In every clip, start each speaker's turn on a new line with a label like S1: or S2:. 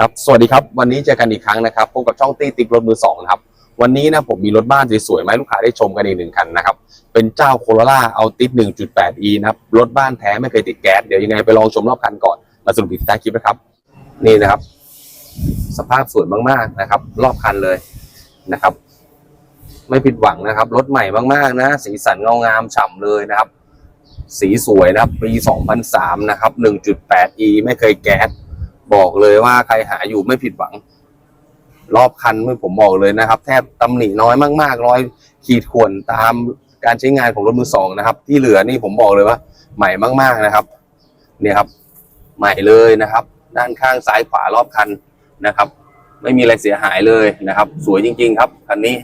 S1: ครับสวัสดีครับวันนี้เจอกันอีกครั้งนะครับพบกับช่องตี้ติ๊กรถมือสองนะครับวันนี้นะผมมีรถบ้านสวยๆมาให้ลูกค้าได้ชมกันอีกหนึ่งคันนะครับเป็นเจ้าโคโรล่าเอาติด 1.8e นะครับรถบ้านแท้ไม่เคยติดแก๊สเดี๋ยวยังไงไปลองชมรอบคันก่อนมาสรุปอีกท้ายคลิปนะครับ นี่นะครับ สภาพสวยมากๆนะครับ รอบคันเลยนะครับ ไม่ผิดหวังนะครับรถใหม่มากๆนะ สีสันเงางามฉ่ำเลยนะครับ สีสวยนะครับปี 2003 นะครับ 1.8e ไม่เคยแก๊ส บอกเลยว่าใครหาอยู่ไม่ผิดหวัง รอบคันไม่ผมบอกเลยนะครับ แทบตำหนิน้อยมากๆร้อยขีดข่วนตามการใช้งานของรถมือสองนะครับ ที่เหลือนี่ผมบอกเลยว่า ใหม่มาก ๆนะครับ เนี่ยครับ ใหม่เลยนะครับ ด้านข้างซ้ายขวารอบคันนะครับ ไม่มีอะไรเสียหายเลยนะครับ สวยจริง ๆ ครับคันนี้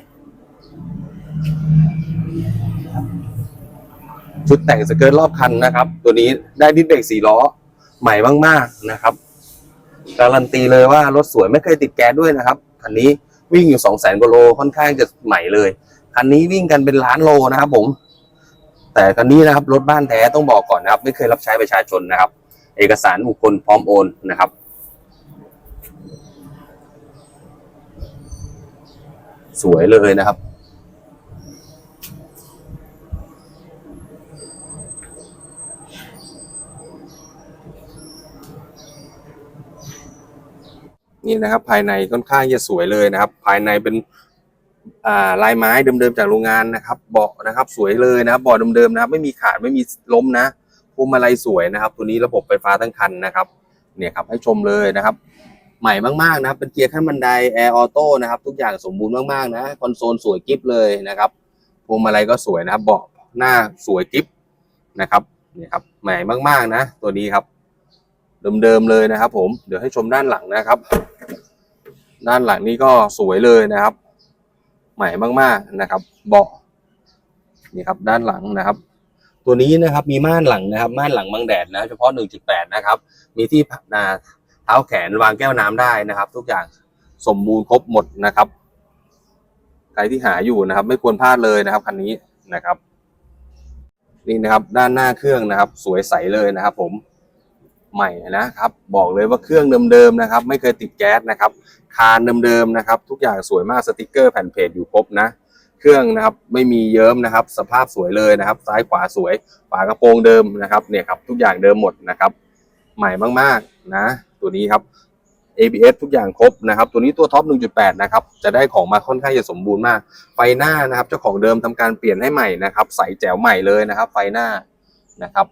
S1: ชุดแต่งสเกิร์ตรอบคันนะครับ ตัวนี้ได้ดิสเบรกสี่ล้อใหม่มากๆนะครับ การันตีเลยว่ารถสวยไม่เคยติดแก๊สด้วยนะครับคันนี้วิ่งอยู่สองแสนกว่าโลค่อนข้างจะใหม่เลยคันนี้วิ่งกันเป็นล้านโลนะครับผม แต่คันนี้นะครับรถบ้านแท้ต้องบอกก่อนนะครับ ไม่เคยรับใช้ประชาชนนะครับ เอกสารบุคคลพร้อมโอนนะครับสวยเลยนะครับ นี่นะครับภายในค่อนข้างจะสวยเลยนะครับ ภายในเป็นลายไม้เดิมๆจากโรงงานนะครับ เบาะนะครับสวยเลยนะครับเบาะเดิมๆนะครับ ไม่มีขาดไม่มีล้มนะพวงมาลัยสวยนะครับ ตัวนี้ระบบไฟฟ้าทั้งคันนะครับ เนี่ยครับให้ชมเลยนะครับ ใหม่มากๆนะครับ เป็นเกียร์ขั้นบันไดแอร์ออโต้นะครับ ทุกอย่างสมบูรณ์มากๆนะคอนโซลสวยกิ๊บเลยนะครับพวงมาลัยก็สวยนะครับ เบาะหน้าสวยกิ๊บนะครับเนี่ยครับใหม่มากๆนะ ตัวนี้ครับเดิมๆเลยนะครับ ผมเดี๋ยวให้ชมด้านหลังนะครับ ด้านหลังนี้ก็สวยเลยนะครับ ใหม่มากๆนะครับ เบาะนี่ครับ ด้านหลังนะครับ ตัวนี้นะครับมีม่านหลังนะครับม่านหลังบังแดดนะเฉพาะ 1.8 นะครับ มีที่นาเท้าแขนวางแก้วน้ำได้นะครับ ทุกอย่างสมบูรณ์ครบหมดนะครับใครที่หาอยู่นะครับ ไม่ควรพลาดเลยนะครับคันนี้นะครับ นี่นะครับ ด้านหน้าเครื่องนะครับ สวยใสเลยนะครับ ผมใหม่นะครับ บอกเลยว่าเครื่องเดิมๆนะครับ ไม่เคยติดแก๊สนะครับ คานเดิมๆนะครับ ทุกอย่างสวยมากสติกเกอร์แผ่นเพจอยู่ครบนะ เครื่องนะครับไม่มีเยิ้มนะครับ สภาพสวยเลยนะครับ ซ้ายขวาสวยฝากระโปรงเดิมนะครับเนี่ยครับทุกอย่างเดิมหมดนะครับ ใหม่มากๆนะ ตัวนี้ครับ ABS ทุกอย่างครบนะครับ ตัวนี้ตัวท็อป 1.8 นะครับ จะได้ของมาค่อนข้างจะสมบูรณ์มาก ไฟหน้านะครับ เจ้าของเดิมทำการเปลี่ยนให้ใหม่นะครับ ใสแจ๋วใหม่เลยนะครับ ไฟหน้านะครับ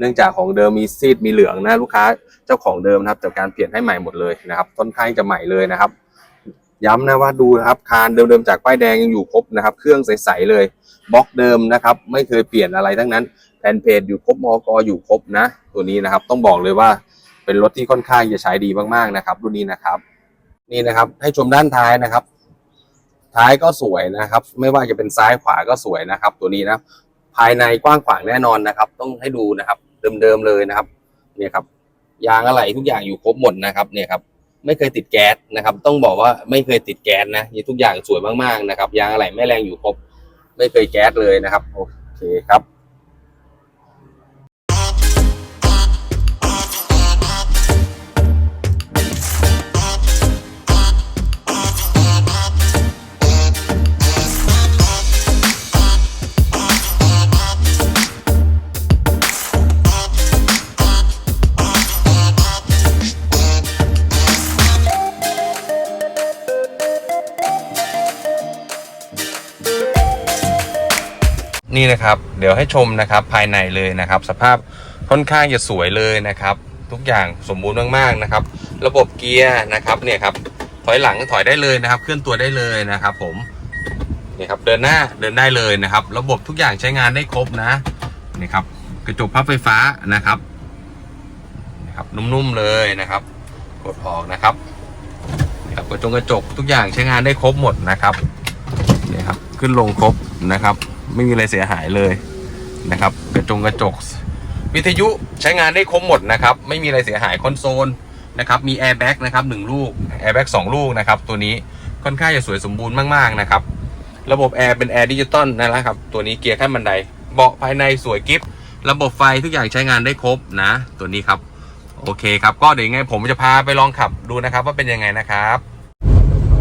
S1: เนื่องจากของเดิมมีซีดมีเหลืองนะลูกค้าเจ้าของเดิมนะครับจากการเปลี่ยนให้ใหม่หมดเลยนะครับค่อนข้างจะใหม่เลยนะครับ ย้ำนะว่าดูนะครับคานเดิมๆจากป้ายแดงยังอยู่ครบนะครับ เครื่องใสๆเลยบล็อกเดิมนะครับ ไม่เคยเปลี่ยนอะไรทั้งนั้นแผ่นเพจอยู่ครบมอกอยู่ครบนะ ตัวนี้นะครับต้องบอกเลยว่าเป็นรถที่ค่อนข้างจะใช้ดีมากๆนะครับ รุ่นนี้นะครับ นี่นะครับให้ชมด้านท้ายนะครับ ท้ายก็สวยนะครับ ไม่ว่าจะเป็นซ้ายขวาก็สวยนะครับ ตัวนี้นะภายในกว้างขวางแน่นอนนะครับ ต้องให้ดูนะครับ เดิมๆเลยนะครับ เนี่ยครับ ยางอะไหล่ทุกอย่างอยู่ครบหมดนะครับ เนี่ยครับ ไม่เคยติดแก๊สนะครับ ต้องบอกว่าไม่เคยติดแก๊สนะนี่ทุกอย่างสวยมากๆนะครับ ยางอะไหล่ไม่แรงอยู่ครบ ไม่เคยแก๊สเลยนะครับ โอเคครับ นี่นะครับ เดี๋ยวให้ชมนะครับภายในเลยนะครับ สภาพค่อนข้างจะสวยเลยนะครับ ทุกอย่างสมบูรณ์มากๆนะครับ ระบบเกียร์นะครับเนี่ยครับถอยหลังถอยได้เลยนะครับ เคลื่อนตัวได้เลยนะครับ ผมนี่ครับเดินหน้าเดินได้เลยนะครับ ระบบทุกอย่างใช้งานได้ครบนะนี่ครับกระจกพับไฟฟ้านะครับนี่ครับนุ่มๆเลยนะครับ กดออกนะครับนะครับกระจกกระจกทุกอย่างใช้งานได้ครบหมดนะครับนี่ครับขึ้นลงครบนะครับ ไม่มีอะไรเสียหายเลยนะครับกระจงกระจก วิทยุใช้งานได้ครบหมดนะครับ ไม่มีอะไรเสียหายคอนโซลนะครับมีแอร์แบ็กนะครับหนึ่งลูกแอร์แบ็กสองลูกนะครับตัวนี้ค่อนข้างจะสวยสมบูรณ์มากๆนะครับระบบแอร์เป็นแอร์ดิจิตอลนะครับตัวนี้เกียร์ขั้นบันไดเบาะภายในสวยกิฟระบบไฟทุกอย่างใช้งานได้ครบนะ ตัวนี้ครับ โอเคครับ ก็เดี๋ยวยังไงผมจะพาไปลองขับดูนะครับ ว่าเป็นยังไงนะครับ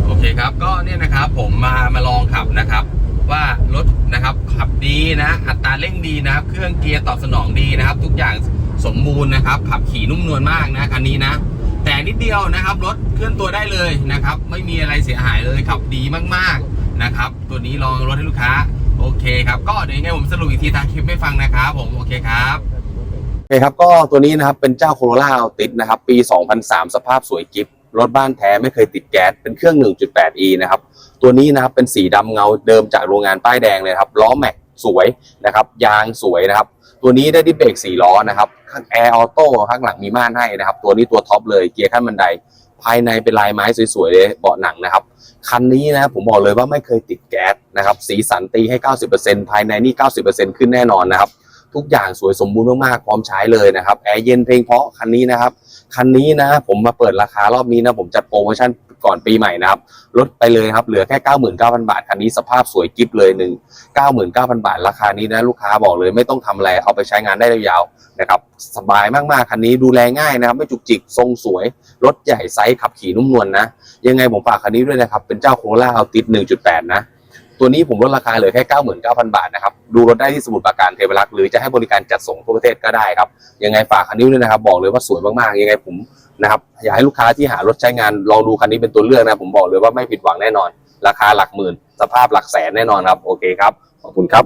S1: โอเคครับก็เนี่ยนะครับผมมามาลองขับนะครับ ว่ารถนะครับ ขับดีนะ อัตราเร่งดีนะครับ เครื่องเกียร์ตอบสนองดีนะครับ ทุกอย่างสมบูรณ์นะครับ ขับขี่นุ่มนวลมากนะคันนี้นะ แต่นิดเดียวนะครับรถเคลื่อนตัวได้เลยนะครับ ไม่มีอะไรเสียหายเลยขับดีมากๆนะครับ ตัวนี้ลองรถให้ลูกค้า โอเคครับ ก็เดี๋ยวยังไงผมสรุปอีกทีทางคลิปให้ฟังนะครับผมโอเคครับโอเคครับก็ตัวนี้นะครับเป็นเจ้าโคโรล่าอัลติสนะครับ ปี 2003 สภาพสวยกิฟ รถบ้านแท้ไม่เคยติดแก๊สเป็นเครื่อง 1.8e นะครับตัวนี้นะครับเป็นสีดำเงาเดิมจากโรงงานป้ายแดงเลยครับล้อแม็กสวยนะครับยางสวยนะครับ ตัวนี้ได้ดิเบรก4ล้อนะครับแอร์ออโต้ข้างหลังมีม่านให้นะครับ ตัวนี้ตัวท็อปเลยเกียร์ขั้นบันได ภายในเป็นลายไม้สวยๆเลยเบาะหนังนะครับคันนี้นะผมบอกเลยว่าไม่เคยติดแก๊สนะครับ สีสันตีให้ 90%ภายในนี่ 90%ขึ้นแน่นอนนะครับ ทุกอย่างสวยสมบูรณ์มากๆพร้อมใช้เลยนะครับแอร์เย็นเพลงเพราะคันนี้นะครับ คันนี้นะผมมาเปิดราคารอบนี้นะผมจัดโปรโมชั่นก่อนปีใหม่นะครับลดไปเลยครับเหลือแค่ 99,000 บาทคันนี้สภาพสวยกิฟเลยหนึ่ง99,000 บาท ราคานี้นะลูกค้าบอกเลยไม่ต้องทำอะไรเอาไปใช้งานได้ยาวๆนะครับสบายมากๆคันนี้ดูแลง่ายนะครับไม่จุกจิกทรงสวย รถใหญ่ไซส์ขับขี่นุ่มนวลนะยังไงผมฝากคันนี้ด้วยนะครับ เป็นเจ้าโคล่าเอาติด 1.8 นะ ตัวนี้ผมลดราคาเหลือแค่ 99,000 บาทนะครับ ดูรถได้ที่สมุทรปราการเทวรักษ์หรือจะให้บริการจัดส่งทั่วประเทศก็ได้ครับ ยังไงฝากคันนี้ด้วยนะครับ บอกเลยว่าสวยมากๆ ยังไงผมนะครับอยากให้ลูกค้าที่หารถใช้งานลองดูคันนี้เป็นตัวเลือกนะ ผมบอกเลยว่าไม่ผิดหวังแน่นอน ราคาหลักหมื่น สภาพหลักแสนแน่นอนครับ โอเคครับ ขอบคุณครับ